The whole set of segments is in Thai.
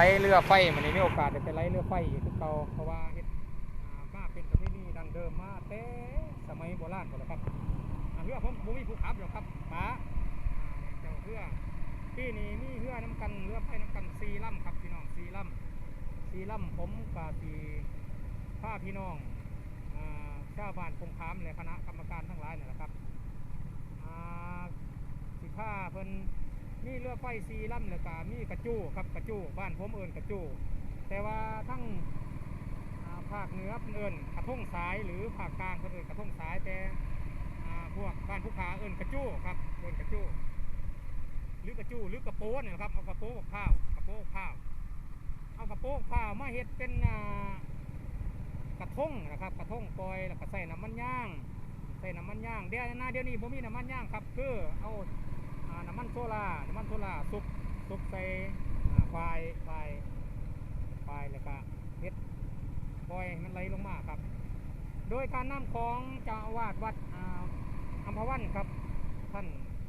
ไล่เรือไฟมันนี้มีโอกาสได้ไปไล่เรือไฟอีกคือเก่าเพราะว่าเฮ็ดมาเป็นประเพณีดังเดิมมาแต่สมัยโบราณหมดแล้วครับเรือผมบ่มีผู้ขับหรอกครับป๋าอ่าเจ้าเรือปีนี้มีเรือน้ำกันเรือไฟน้ำกันสี่ลำครับพี่น้องสี่ลำสี่ลำผมกาตีพาพี่น้องอ่าชาวบ้านคงคามและคณะกรรมการทั้งหลายนี่แหละครับสิผ้าเพิ่น มีเรือไฟสีลำเลยกามีกระจู้ครับกระจู้บ้านผมเอิญกระจู้แต่ว่าทั้งภาคเหนือเพิ่นเอิญกระทงสายหรือภาคกลางเอิญกระทงสายแต่พวกบ้านภูขาเอิญกระจู้ครับเอิญกระจู้หรือกระจู้หรือกระโปงเนี่ยนะครับเอากระโปงข้าวกระโปงข้าวเอากระโปงข้าวมาเฮ็ดเป็นกระทงนะครับกระทงปล่อยแล้วก็ใส่น้ำมันย่างใส่น้ำมันย่างเดี๋ยวหน้าเดี๋ยวนี้ผมมีน้ำมันย่างครับคือเอา น้ำมันโซล่าน้ำมันโซล่าซุปซุปใส่อ่าไฟไฟไฟแล้วก็เฮ็ดปล่อยมันไหลลงมาครับ โดยการนำของเจ้าอาวาสวัดอัมพวันครับ ท่าน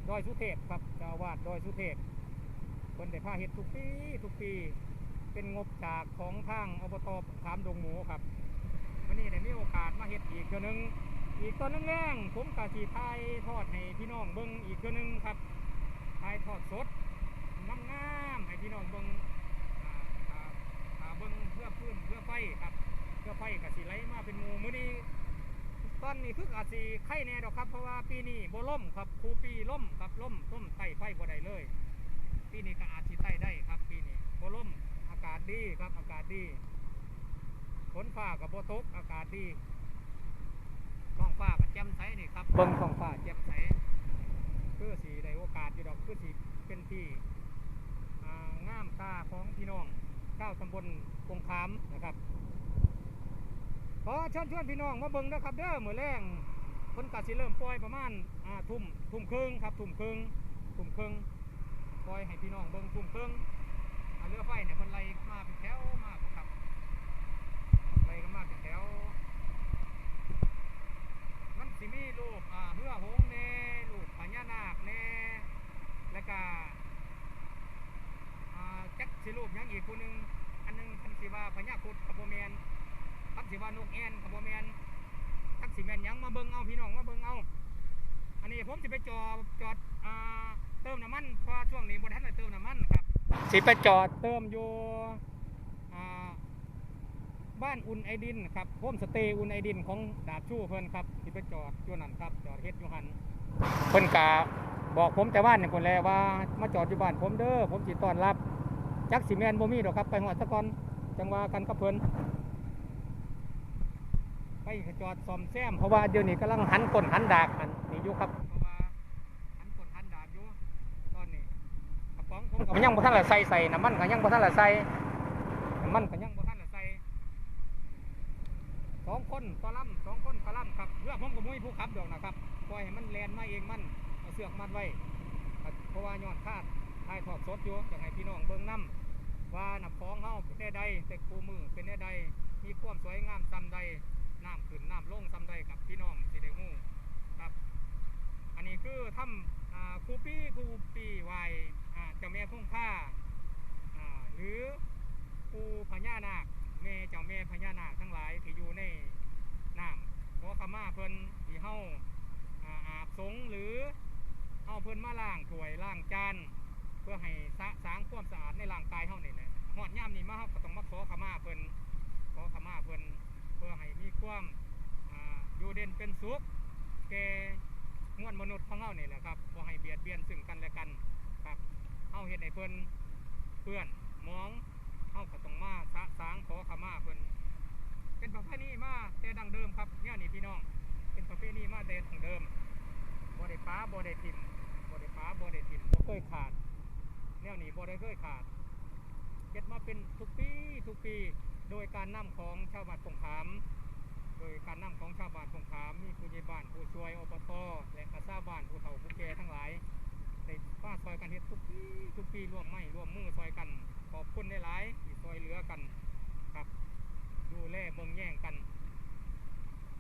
ดอยสุเทพครับเจ้าอาวาสดอยสุเทพคนได้พาเฮ็ดทุกปีทุกปีเป็นงบจากของทางอบตขามดงหมูครับวันนี้ได้มีโอกาสมาเฮ็ดอีกเทื่อนึงอีกตอนนึงแรงผมกะสีไทยทอดให้พี่น้องเบิ้งอีกเทื่อนึงครับ สดงามงามๆให้พี่น้องเบิ่งอ่าอ่าอ่าเบิ่งเพื่อพื้นเพื่อไฟครับเพื่อไฟกับสีไหลมาเป็นหมูมื้อนี้ตอนนี้คืออาจสีไข่แน่ดอกครับ เพราะว่าปีนี้บ่ล่มครับครูปีล่มครับล่มล่มไต่ไฟบ่ได้เลย ปีนี้ก็อาจสิไต่ได้ครับ ปีนี้บ่ล่มอากาศดีครับอากาศดีฝนฟ้ากับบ่ตกอากาศดีท้องฟ้าก็แจ่มใสนี่ครับเบิ่งท้องฟ้าแจ่มใสคือสีได้โอกาสอยู่ดอกคือสี เป็นที่อ่างามตาของพี่น้องเก้าตำบลคงคามนะครับขอเชิญชวนพี่น้องมาเบิ่งนะครับเด้อมื้อแรงคนกาสิเริ่มปล่อยประมาณอ่าทุ่มทุ่มครึ่งครับทุ่มครึ่งทุ่มครึ่งปล่อยให้พี่น้องเบิ่งทุ่มครึ่งเรือไฟเนี่ยคนไล่มาเป็นแถวมากครับไล่กันมาเป็นแถวมันสิมีรูปอ่าเหือหงส์แน่รูปพญานาคแน่ แล้วก็จักสิรูปยังอีกผู้หนึงอันหนึงคันสิว่าพญาคุดกับโบแมนคันสิว่านกแอนกับโบแมนคันสิแมนยังมาเบิ่งเอาพี่น้องมาเบิ่งเอาอันนี้ผมสิไปจอดจอดเติมน้ำมันพราะช่วงนี้บ่ทันได้เติมน้ำมันครับสิไปจอดเติมอยู่บ้านอุ่นไอดินครับโฮมสเตย์อุ่นไอดินของดาบชู่เพิ่อนครับที่ไปจอดอยู่นั่นครับจอดเฮ็ดอยู่หันเพิ่อนกะ บอกผมแต่บ้านนี่คนแลว่า มาจอดอยู่บ้านผมเด้อผมสิต้อนรับ จักสิแมนบ่มีดอกครับ ไปฮอดซะกอนจังว่ากันกับเพิ่นไปจอดซ่อมแซมเพราะว่าเดี๋ยวนี้กำลังหันก้นหันดากอันนี่อยู่ครับเพราะว่าหันก้นหันดากอยู่ตอนนี้กระป๋องผมก็ยังบ่ทันละใส่ใส่น้ำมันก็ยังบ่ทันละใส่น้ำมันก็ยังบ่ทันละใส่สองคนต่อลำสองคนต่อลำครับเรือผมกับมุ้ยผู้ขับดอกนะครับปล่อยให้มันแลนมาเองมัน เลือกมัดไว้ เพราะว่าย้อนคาดถ่ายทอดสดอยู่อยากให้พี่น้องเบิ่งน้ำว่าน้ำคลองเฮาเป็นแน่ใดแต่กูมือเป็นแน่ใดมีความสวยงามซ้ำใดน้ำขึ้นน้ำลงซ้ำใดกับพี่น้องสิได้ฮู้ครับ อันนี้คือทำคูปี้คูปีไวอ่าเจ้าแม่คงค่าอ่าหรือปูพญานาคแม่เจ้าแม่พญานาคทั้งหลายที่อยู่ในน้ำขอขมาเพิ่นที่เฮาอาอาบสงหรือ พิ่นมาล้างถ้วยล้างจานเพื่อให้สะสางความสะอาดในร่างกายเฮานี่แหละหอดย่ามนี้มาเฮาก็ต้องมาขอขมาเพิ่นขอขมาเพิ่นเพื่อให้มีความอยู่เด่นเป็นสุขแก่มวลมนุษย์ของเฮานี่แหละครับบ่ให้เบียดเบียนซึ่งกันและกันครับเฮาเฮ็ดให้เพิ่นเพื่อนมองเฮาก็ต้องมาสะสางขอขมาเพิ่นเป็นประเพณีมาแต่ดังเดิมครับเนี่ยนี่พี่น้อง เป็นประเพณีมาแต่ดังเดิมบ่ได้ป้าบ่ได้ทิม บ่ได้ป้าบ่ได้ทิมบ่เคยขาด แนวนี้บ่ได้เคยขาดเก็ดมาเป็นทุกปีทุกปี โดยการนำของชาวบ้านสงขามโดยการนำของชาวบ้านสงขามมีผู้ใหญ่บ้านผู้ช่วยอบตและอาชาบ้านผู้เฒ่าผู้แก่ทั้งหลายได้าซอยกันเฮ็ดทุกปีทุกปีร่วมไม้ร่วมมือซอยกันขอบคุณได้หลายที่ซอยเหลือกันครับ ดูแลเบิ่งแย่งกัน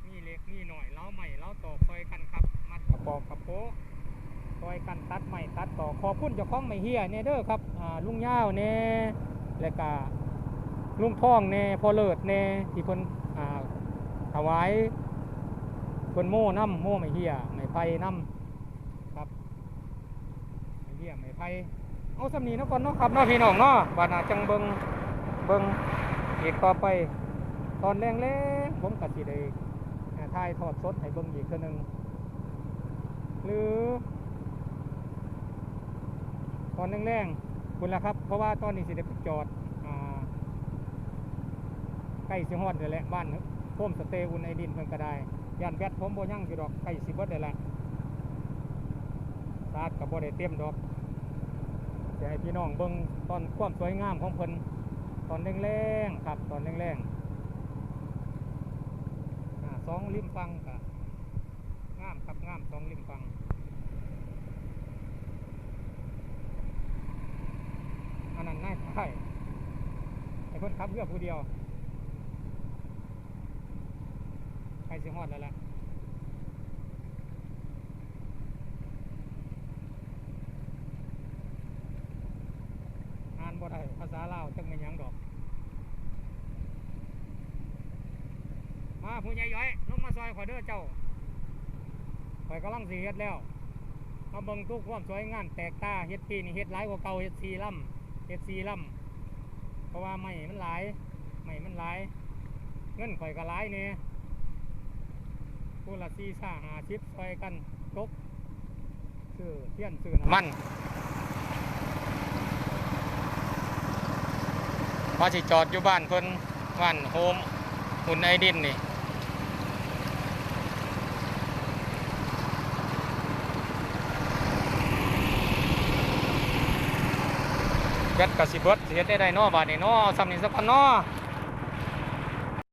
มีเล็กมีหน่อยเล้าใหม่เล้าตอกซอยกันครับ มัดกระปอกกระโปะ ซอยกันตัดใหม่ตัดต่อขอบคุณเจ้าของไม่เฮียเนเด้อครับลุงย่าวเนี่และก็ลุงท่องแน่พอเลิศแน่ที่เพิ่นถวายเพิ่นโม่น้ำโม่ไม่เหี้ยไม่ไผ่น้ำครับไม่เหี้ยไม่ไผ่เอาสำนีนะก่อนเนาะครับเนาะพี่น้องเนาะบานาจังเบิงเบิงอีกต่อไป ตอนแรงๆผมก็สิได้อ่าถ่ายทอดสดให้เบิงอีกเทื่อหนึงหรือ อนแรงๆคุณละครับ เพราะว่าตอนนี้สิได้จอดอใกล้สิฮอดเลยแหละบ้านโฮมสเตย์อุ่นไอดินเพิ่นก็ได้ย่านแบตผมบ่ยั่งอยู่ดอกใกล้สิเบิดเลยแหละชาร์จก็บ่ได้เต็มดอกจะให้พี่น้องเบิ่งตอนความสวยงามของเพิ่นตอนแรงๆครับตอนแรงๆสองริมฟังก็งามครับงามสองริมฟัง อันนั้นน่าใช่ไอ้คนขับเรือผู้เดียวใครสิฮอดแล้วล่ะอ่านบ่ได้ภาษาลาวจังไม่นหยังดอก มาผู้ใหญ่ย้อยลงมาซอยขอเด้อเจ้าข่อยกำลังสีเฮ็ดแล้ว มาเบิ่งทุกความสวยงามแตกตาเฮ็ดปีนี่เฮ็ดหลายกว่าเก่าเฮ็ดสีลำ เฮ็ดสีลำเพราะว่าไม้มันหลายไม้มันหลาย เงินข่อยก็หลายเนี่ยผู้ละสี่ซ่าหาชิปซอยกันตกซื้อเทียนซื้อน้ำมันพอสิจอดอยู่บ้านเพิ่นบ้านโฮมหุ่นไอดินนี่ บตกสิเบิดสิเฮ็ดได้ได้เนาะบาดนี้เนาะซ้ำนี่สักพันเนาะ